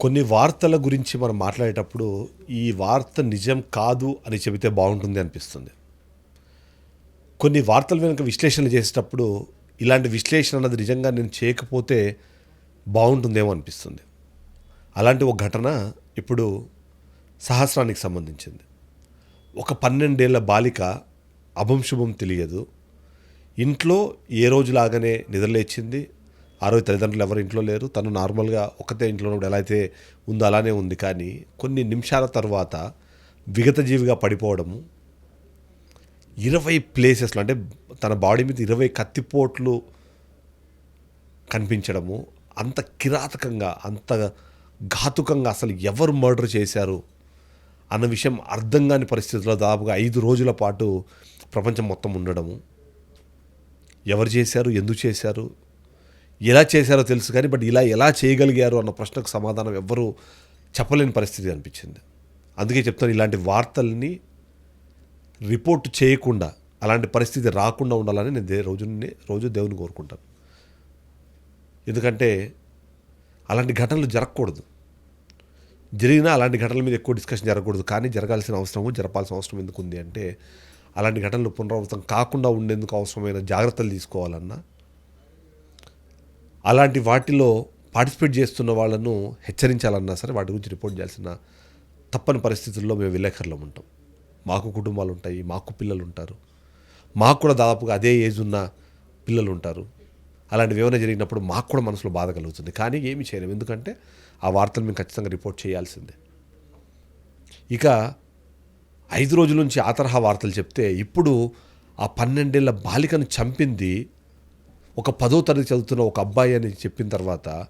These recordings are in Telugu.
కొన్ని వార్తల గురించి మనం మాట్లాడేటప్పుడు ఈ వార్త నిజం కాదు అని చెబితే బాగుంటుంది అనిపిస్తుంది. కొన్ని వార్తల వెనుక విశ్లేషణలు చేసేటప్పుడు ఇలాంటి విశ్లేషణ అన్నది నిజంగా నేను చేయకపోతే బాగుంటుందేమో అనిపిస్తుంది. అలాంటి ఒక ఘటన ఇప్పుడు సహస్రానికి సంబంధించింది. ఒక పన్నెండేళ్ళ బాలిక అభంశుభం తెలియదు. ఇంట్లో ఏ రోజులాగానే నిద్రలేచింది. ఆ రోజు తల్లిదండ్రులు ఎవరు ఇంట్లో లేరు. తను నార్మల్గా ఒకతే ఇంట్లో ఉన్నప్పుడు ఎలా అయితే ఉందో అలానే ఉంది. కానీ కొన్ని నిమిషాల తర్వాత విగత జీవిగా పడిపోవడము ఇరవై ప్లేసెస్లో అంటే తన బాడీ మీద ఇరవై కత్తిపోట్లు కనిపించడము అంత కిరాతకంగా అంత ఘాతుకంగా అసలు ఎవరు మర్డర్ చేశారు అన్న విషయం అర్థం కాని పరిస్థితుల్లో దాదాపుగా ఐదు రోజుల పాటు ప్రపంచం మొత్తం ఉండడము. ఎవరు చేశారు? ఎందుకు చేశారు? ఎలా చేశారో తెలుసు కానీ బట్ ఇలా ఎలా చేయగలిగారు అన్న ప్రశ్నకు సమాధానం ఎవ్వరూ చెప్పలేని పరిస్థితి అనిపించింది. అందుకే చెప్తాను ఇలాంటి వార్తల్ని రిపోర్ట్ చేయకుండా అలాంటి పరిస్థితి రాకుండా ఉండాలని నేను దే రోజు రోజు దేవుని కోరుకుంటాను. ఎందుకంటే అలాంటి ఘటనలు జరగకూడదు. జరిగినా అలాంటి ఘటనల మీద ఎక్కువ డిస్కషన్ జరగకూడదు. కానీ జరగాల్సిన అవసరము జరపాల్సిన అవసరం ఎందుకు ఉంది అంటే అలాంటి ఘటనలు పునరావృతం కాకుండా ఉండేందుకు అవసరమైన జాగ్రత్తలు తీసుకోవాలన్నా అలాంటి వాటిలో పార్టిసిపేట్ చేస్తున్న వాళ్ళను హెచ్చరించాలన్నా సరే వాటి గురించి రిపోర్ట్ చేయాల్సిన తప్పని పరిస్థితుల్లో మేము విలేకరులం ఉంటాం. మాకు కుటుంబాలు ఉంటాయి మాకు పిల్లలు ఉంటారు. మాకు కూడా దాదాపుగా అదే ఏజ్ ఉన్న పిల్లలు ఉంటారు. అలాంటి వివరణ జరిగినప్పుడు మాకు కూడా మనసులో బాధ కలుగుతుంది. కానీ ఏమి చేయలేము. ఎందుకంటే ఆ వార్తలు మేము ఖచ్చితంగా రిపోర్ట్ చేయాల్సిందే. ఇక ఐదు రోజుల నుంచి ఆ తరహా వార్తలు చెప్తే ఇప్పుడు ఆ పన్నెండేళ్ళ బాలికను చంపింది ఒక పదో తరగతి చదువుతున్న ఒక అబ్బాయి అని చెప్పిన తర్వాత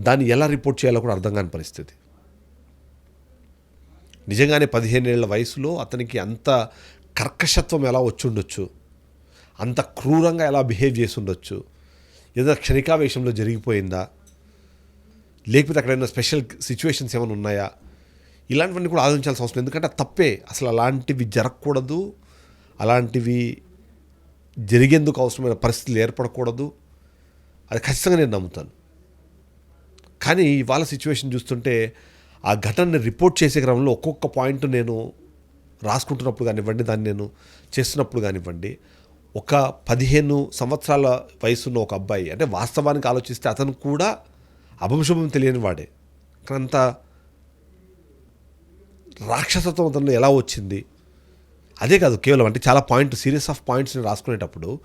దాన్ని ఎలా రిపోర్ట్ చేయాలో కూడా అర్థం కాని పరిస్థితి. నిజంగానే పదిహేను ఏళ్ళ వయసులో అతనికి అంత కర్కశత్వం ఎలా వచ్చిండొచ్చు? అంత క్రూరంగా ఎలా బిహేవ్ చేసి ఉండొచ్చు ఏదైనా క్షణికావేశంలో జరిగిపోయిందా? లేకపోతే అక్కడైనా స్పెషల్ సిచ్యువేషన్స్ ఏమైనా ఉన్నాయా? ఇలాంటివన్నీ కూడా ఆలోచించాల్సిన అవసరం ఎందుకంటే తప్పే. అసలు అలాంటివి జరగకూడదు. అలాంటివి జరిగేందుకు అవసరమైన పరిస్థితులు ఏర్పడకూడదు. అది ఖచ్చితంగా నేను నమ్ముతాను. కానీ ఇవాళ సిచ్యువేషన్ చూస్తుంటే ఆ ఘటనని రిపోర్ట్ చేసే క్రమంలో ఒక్కొక్క పాయింట్ నేను రాసుకుంటున్నప్పుడు కానివ్వండి దాన్ని నేను చేస్తున్నప్పుడు కానివ్వండి ఒక పదిహేను సంవత్సరాల వయసున్న ఒక అబ్బాయి అంటే వాస్తవానికి ఆలోచిస్తే అతను కూడా అభంశుభం తెలియని వాడే. అంత రాక్షసత్వం అతను ఎలా వచ్చింది? అదే కాదు కేవలం అంటే చాలా పాయింట్ సీరియస్ ఆఫ్ పాయింట్స్ని రాసుకునేటప్పుడు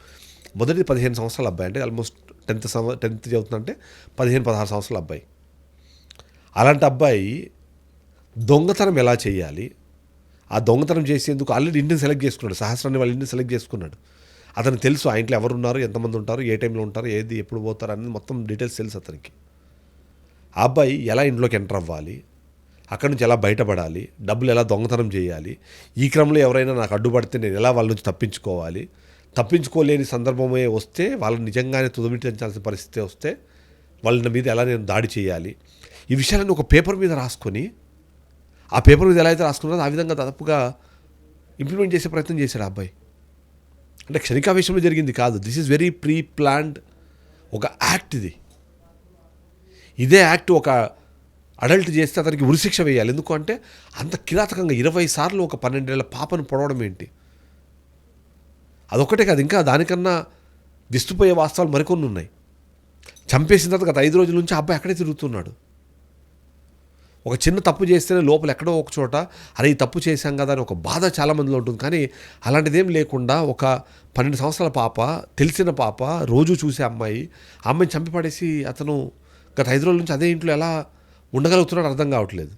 మొదటి పదిహేను సంవత్సరాల అబ్బాయి అంటే ఆల్మోస్ట్ టెన్త్ సంవ టెన్త్ చదువుతుందంటే పదిహేను పదహారు సంవత్సరాల అబ్బాయి. అలాంటి అబ్బాయి దొంగతనం ఎలా చేయాలి? ఆ దొంగతనం చేసేందుకు ఆల్రెడీ ఇంటిని సెలెక్ట్ చేసుకున్నాడు. సహస్రాన్ని వాళ్ళ ఇంటిని సెలెక్ట్ చేసుకున్నాడు. అతను తెలుసు ఆ ఇంట్లో ఎవరు ఉన్నారు ఎంతమంది ఉంటారు ఏ టైంలో ఉంటారు ఏది ఎప్పుడు పోతారు అనేది మొత్తం డీటెయిల్స్ తెలుసు అతనికి. ఆ అబ్బాయి ఎలా ఇంట్లోకి ఎంటర్ అవ్వాలి? అక్కడి నుంచి ఎలా బయటపడాలి? డబ్బులు ఎలా దొంగతనం చేయాలి? ఈ క్రమంలో ఎవరైనా నాకు అడ్డుపడితే నేను ఎలా వాళ్ళ నుంచి తప్పించుకోవాలి? తప్పించుకోలేని సందర్భమే వస్తే వాళ్ళని నిజంగానే తుదమిటించాల్సిన పరిస్థితి వస్తే వాళ్ళ మీద ఎలా నేను దాడి చేయాలి? ఈ విషయాలను ఒక పేపర్ మీద రాసుకొని ఆ పేపర్ మీద ఎలా అయితే రాసుకున్నారో ఆ విధంగా దాదాపుగా ఇంప్లిమెంట్ చేసే ప్రయత్నం చేశాడు ఆ అబ్బాయి. అంటే క్షణికావేశంలో జరిగింది కాదు. This is very pre planned ఒక యాక్ట్ ఇది. ఇదే యాక్ట్ ఒక అడల్ట్ చేస్తే అతనికి ఉరిశిక్ష వేయాలి. ఎందుకు అంటే అంత కిరాతకంగా ఇరవై సార్లు ఒక పన్నెండేళ్ళ పాపను పొడవడం ఏంటి? అదొక్కటే కాదు ఇంకా దానికన్నా విస్తుపోయే వాస్తవాలు మరికొన్ని ఉన్నాయి. చంపేసిన తర్వాత గత ఐదు రోజుల నుంచి ఆ అబ్బాయి అక్కడే తిరుగుతున్నాడు. ఒక చిన్న తప్పు చేస్తేనే లోపల ఎక్కడో ఒక చోట అరే ఈ తప్పు చేశాం కదా అని ఒక బాధ చాలా మందిలో ఉంటుంది. కానీ అలాంటిదేం లేకుండా ఒక పన్నెండు సంవత్సరాల పాప తెలిసిన పాప రోజు చూసే అమ్మాయి అమ్మాయిని చంపి పడేసి అతను గత ఐదు రోజుల నుంచి అదే ఇంట్లో ఎలా ఉండగలుగుతున్నాడు అర్థం కావట్లేదు.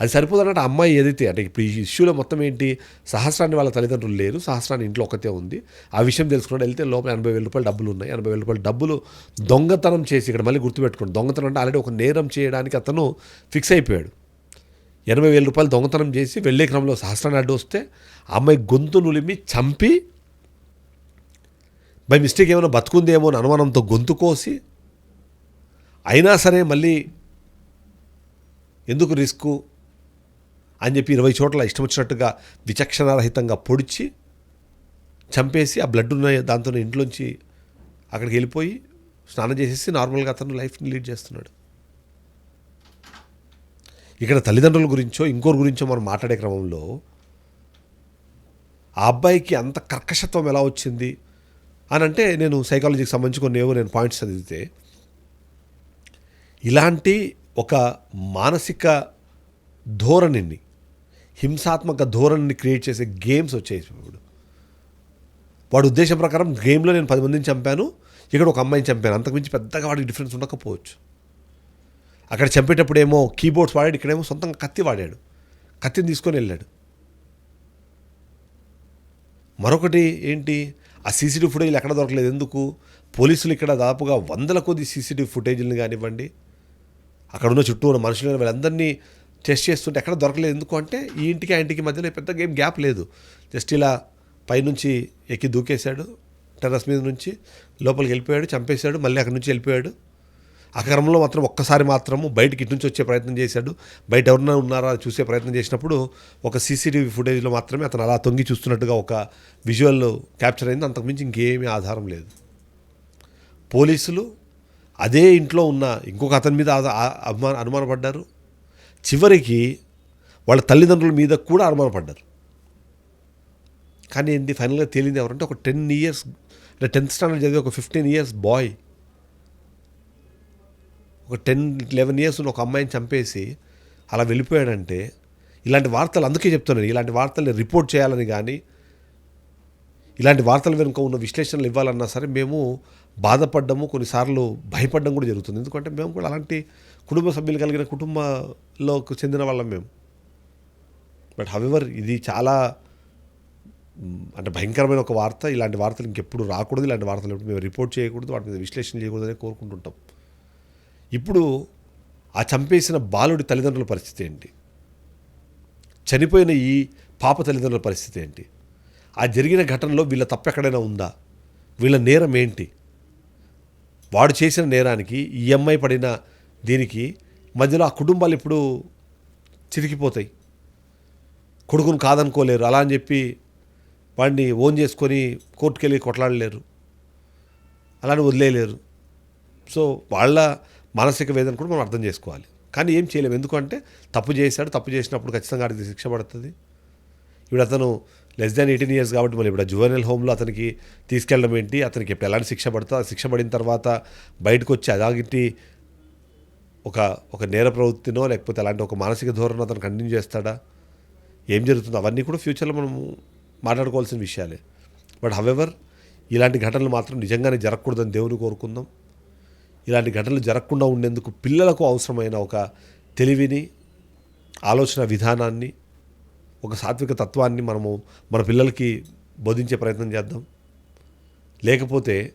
అది సరిపోదన్నట్టు అమ్మాయి ఏదైతే అంటే ఇప్పుడు ఈ ఇష్యూలో మొత్తం ఏంటి? సహస్రాన్ని వాళ్ళ తల్లిదండ్రులు లేరు. సహస్రాన్ని ఇంట్లో ఒకతే ఉంది. ఆ విషయం తెలుసుకున్నాడు. వెళ్తే లోపల ఎనభై వేల రూపాయలు డబ్బులు ఉన్నాయి. ఎనభై వేల రూపాయలు డబ్బులు దొంగతనం చేసి ఇక్కడ మళ్ళీ గుర్తుపెట్టుకోండి. దొంగతనం అంటే ఆల్రెడీ ఒక నేరం చేయడానికి అతను ఫిక్స్ అయిపోయాడు. ఎనభై వేల రూపాయలు దొంగతనం చేసి వెళ్ళే క్రమంలో సహస్రాన్ని అడ్డు వస్తే అమ్మాయి గొంతు నులిమి చంపి బై మిస్టేక్ ఏమైనా బతుకుందేమో అని అనుమానంతో గొంతు కోసి అయినా సరే మళ్ళీ ఎందుకు రిస్కు అని చెప్పి ఇరవై చోట్ల ఇష్టం వచ్చినట్టుగా విచక్షణారహితంగా పొడిచి చంపేసి ఆ బ్లడ్ ఉన్న దాంతో ఇంట్లోంచి అక్కడికి వెళ్ళిపోయి స్నానం చేసేసి నార్మల్గా అతను లైఫ్ని లీడ్ చేస్తున్నాడు. ఇక్కడ తల్లిదండ్రుల గురించో ఇంకోరి గురించో మనం మాట్లాడే క్రమంలో ఆ అబ్బాయికి అంత కర్కశత్వం ఎలా వచ్చింది? అని అంటే నేను సైకాలజీకి సంబంధించి కొన్ని ఏవో నేను పాయింట్స్ చదివితే ఇలాంటి ఒక మానసిక ధోరణిని హింసాత్మక ధోరణిని క్రియేట్ చేసే గేమ్స్ వచ్చాయి ఇప్పుడు వాడి ఉద్దేశం ప్రకారం గేమ్లో నేను పది మందిని చంపాను ఇక్కడ ఒక అమ్మాయిని చంపాను. అంతకుమించి పెద్దగా వాడికి డిఫరెన్స్ ఉండకపోవచ్చు. అక్కడ చంపేటప్పుడు ఏమో కీబోర్డ్స్ వాడాడు ఇక్కడేమో సొంతంగా కత్తి వాడాడు. కత్తిని తీసుకొని వెళ్ళాడు. మరొకటి ఏంటి? ఆ సీసీటీవీ ఫుటేజ్లు ఎక్కడ దొరకలేదు. ఎందుకు? పోలీసులు ఇక్కడ దాదాపుగా వందల కొద్ది సీసీటీవీ ఫుటేజ్లను కానివ్వండి అక్కడ ఉన్న చుట్టూ ఉన్న మనుషులు వీళ్ళందరినీ టెస్ట్ చేస్తుంటే ఎక్కడ దొరకలేదు. ఎందుకు అంటే ఈ ఇంటికి ఆ ఇంటికి మధ్యలో పెద్ద గేమ్ గ్యాప్ లేదు. జస్ట్ ఇలా పైనుంచి ఎక్కి దూకేశాడు టెర్రస్ మీద నుంచి లోపలికి వెళ్ళిపోయాడు చంపేశాడు మళ్ళీ అక్కడి నుంచి వెళ్ళిపోయాడు. ఆ క్రమంలో మాత్రం ఒక్కసారి మాత్రము బయటికి ఇటు నుంచి వచ్చే ప్రయత్నం చేశాడు. బయట ఎవరన్నా ఉన్నారా చూసే ప్రయత్నం చేసినప్పుడు ఒక సీసీటీవీ ఫుటేజ్లో మాత్రమే అతను అలా తొంగి చూస్తున్నట్టుగా ఒక విజువల్ క్యాప్చర్ అయింది. అంతకుమించి ఇంకేమీ ఆధారం లేదు. పోలీసులు అదే ఇంట్లో ఉన్న ఇంకొక అతని మీద అభిమాన అనుమానపడ్డారు. చివరికి వాళ్ళ తల్లిదండ్రుల మీద కూడా అనుమానపడ్డారు. కానీ ఏంటి ఫైనల్గా తేలింది ఎవరంటే ఒక టెన్ ఇయర్స్ అంటే టెన్త్ స్టాండర్డ్ చదివే ఒక ఫిఫ్టీన్ ఇయర్స్ బాయ్. ఒక టెన్ లెవెన్ ఇయర్స్ ఉన్న ఒక అమ్మాయిని చంపేసి అలా వెళ్ళిపోయాడంటే ఇలాంటి వార్తలు అందుకే చెప్తున్నాను ఇలాంటి వార్తల్ని రిపోర్ట్ చేయాలని కానీ ఇలాంటి వార్తల వెనుక ఉన్న విశ్లేషణలు ఇవ్వాలన్నా సరే మేము బాధపడ్డము కొన్నిసార్లు భయపడడం కూడా జరుగుతుంది. ఎందుకంటే మేము కూడా అలాంటి కుటుంబ సభ్యులు కలిగిన కుటుంబంలోకి చెందిన వాళ్ళం మేము. బట్ హవెవర్ ఇది చాలా అంటే భయంకరమైన ఒక వార్త. ఇలాంటి వార్తలు ఇంకెప్పుడు రాకూడదు. ఇలాంటి వార్తలు మేము రిపోర్ట్ చేయకూడదు. వాటి మీద విశ్లేషణ చేయకూడదని కోరుకుంటుంటాం. ఇప్పుడు ఆ చంపేసిన బాలుడి తల్లిదండ్రుల పరిస్థితి ఏంటి? చనిపోయిన ఈ పాప తల్లిదండ్రుల పరిస్థితి ఏంటి? ఆ జరిగిన ఘటనలో వీళ్ళ తప్పు ఎక్కడైనా ఉందా? వీళ్ళ నేరం ఏంటి? వాడు చేసిన నేరానికి ఈ అమ్మాయి పడిన దీనికి మధ్యలో ఆ కుటుంబాలు ఇప్పుడు చిరికిపోతాయి కొడుకును కాదనుకోలేరు. అలా అని చెప్పి వాడిని ఓన్ చేసుకొని కోర్టుకెళ్ళి కొట్లాడలేరు. అలాని వదిలేయలేరు. సో వాళ్ళ మానసిక వేదన కూడా మనం అర్థం చేసుకోవాలి. కానీ ఏం చేయలేము. ఎందుకంటే తప్పు చేశాడు తప్పు చేసినప్పుడు ఖచ్చితంగా అడిగి శిక్ష పడుతుంది. ఇప్పుడు అతను లెస్ దాన్ ఎయిటీన్ ఇయర్స్ కాబట్టి మళ్ళీ ఇప్పుడు జువెనల్ హోమ్లో అతనికి తీసుకెళ్ళడం ఏంటి? అతనికి ఇప్పుడు ఎలాంటి శిక్ష పడుతుందో ఆ శిక్ష పడిన తర్వాత బయటకు వచ్చి అదాగిట్టి ఒక ఒక నేర ప్రవృత్తినో లేకపోతే అలాంటి ఒక మానసిక ధోరణి అతను కంటిన్యూ చేస్తాడా? ఏం జరుగుతుందో? అవన్నీ కూడా ఫ్యూచర్లో మనము మాట్లాడుకోవాల్సిన విషయాలే. బట్ హవెవర్ ఇలాంటి ఘటనలు మాత్రం నిజంగానే జరగకూడదని దేవుని కోరుకుందాం. ఇలాంటి ఘటనలు జరగకుండా ఉండేందుకు పిల్లలకు అవసరమైన ఒక తెలివిని ఆలోచన విధానాన్ని ఒక సాత్విక తత్వాన్ని మనము మన పిల్లలకి బోధించే ప్రయత్నం చేద్దాం. లేకపోతే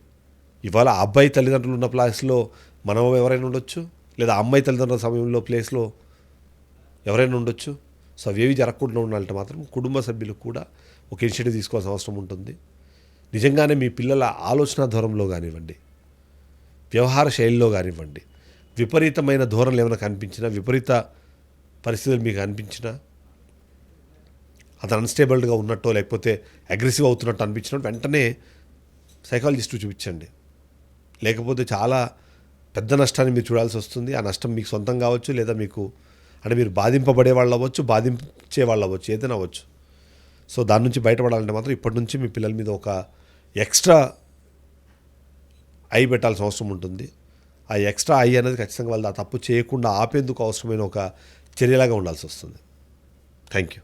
ఇవాళ అబ్బాయి తల్లిదండ్రులు ఉన్న ప్లేస్లో మనం ఎవరైనా ఉండొచ్చు? లేదా అమ్మాయి తల్లిదండ్రుల సమయంలో ప్లేస్లో ఎవరైనా ఉండొచ్చు? సో అవేవి జరగకుండా ఉండాలంటే మాత్రం కుటుంబ సభ్యులు కూడా ఒక ఇనిషియేటివ్ తీసుకోవాల్సిన అవసరం ఉంటుంది. నిజంగానే మీ పిల్లల ఆలోచన ధోరణిలో కానివ్వండి వ్యవహార శైలిలో కానివ్వండి విపరీతమైన ధోరణులు ఏమైనా కనిపించినా విపరీత పరిస్థితులు మీకు అనిపించినా అతను అన్స్టేబుల్గా ఉన్నట్టో లేకపోతే అగ్రెసివ్ అవుతున్నట్టు అనిపించినట్టు వెంటనే సైకాలజిస్టు చూపించండి. లేకపోతే చాలా పెద్ద నష్టాన్ని మీరు చూడాల్సి వస్తుంది. ఆ నష్టం మీకు సొంతం కావచ్చు లేదా మీకు అంటే మీరు బాధింపబడే వాళ్ళు అవ్వచ్చు బాధించే వాళ్ళు అవ్వచ్చు ఏదైనా అవ్వచ్చు. సో దాని నుంచి బయటపడాలంటే మాత్రం ఇప్పటి నుంచి మీ పిల్లల మీద ఒక ఎక్స్ట్రా ఐ పెట్టాల్సిన అవసరం ఉంటుంది. ఆ ఎక్స్ట్రా ఐ అనేది ఖచ్చితంగా వాళ్ళు ఆ తప్పు చేయకుండా ఆపేందుకు అవసరమైన ఒక చర్యలాగా ఉండాల్సి వస్తుంది. Thank you